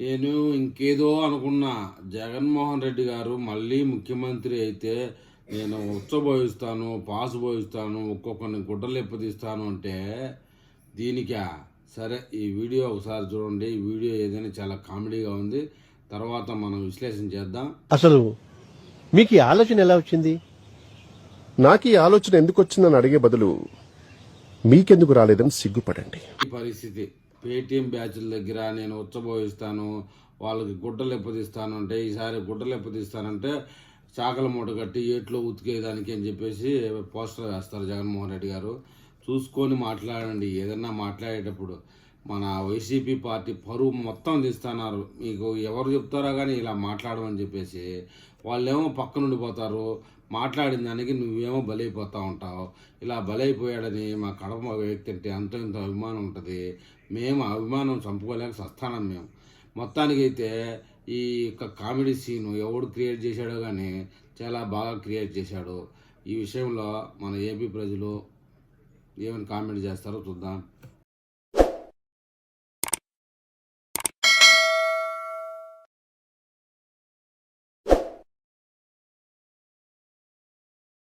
నేను ఇంకేదో అనుకున్నా. జగన్మోహన్ రెడ్డి గారు మళ్ళీ ముఖ్యమంత్రి అయితే నేను ఉచ్చబోయిస్తాను పాసు పోయిస్తాను ఒక్కొక్కరిని గుడ్డలు ఎప్పదీస్తాను అంటే దీనికా? సరే ఈ వీడియో ఒకసారి చూడండి. ఈ వీడియో ఏదైనా చాలా కామెడీగా ఉంది. తర్వాత మనం విశ్లేషణ చేద్దాం. అసలు మీకు ఈ ఆలోచన ఎలా వచ్చింది? నాకు ఈ ఆలోచన ఎందుకు వచ్చిందని అడిగే బదులు మీకెందుకు రాలేదని సిగ్గుపడండి. ఈ పరిస్థితి. పేటీఎం బ్యాచ్ల దగ్గర నేను ఉచ్చబోయిస్తాను వాళ్ళకి గుడ్డలు ఎప్పదీస్తాను అంటే ఈసారి గుడ్డలు ఎప్పదిస్తానంటే చాకల మూట కట్టి ఏట్లో ఉతికేదానికి అని చెప్పేసి పోస్టర్ వేస్తారు జగన్మోహన్ రెడ్డి గారు. చూసుకొని మాట్లాడండి ఏదన్నా మాట్లాడేటప్పుడు. మన వైసీపీ పార్టీ పరువు మొత్తం తీస్తున్నారు. మీకు ఎవరు చెప్తారో కానీ ఇలా మాట్లాడమని చెప్పేసి వాళ్ళేమో పక్క నుండి పోతారు. మాట్లాడిన దానికి నువ్వేమో బలైపోతూ ఉంటావు. ఇలా బలైపోయాడని మా కడప వ్యక్తి అంటే అంత ఇంత అభిమానం ఉంటుంది. మేము ఆ అభిమానం చంపుకోలేక సస్తానం మేము. మొత్తానికైతే ఈ యొక్క కామెడీ సీను ఎవడు క్రియేట్ చేశాడో కానీ చాలా బాగా క్రియేట్ చేశాడు. ఈ విషయంలో మన ఏపీ ప్రజలు ఏమైనా కామెంట్ చేస్తారో చూద్దాం.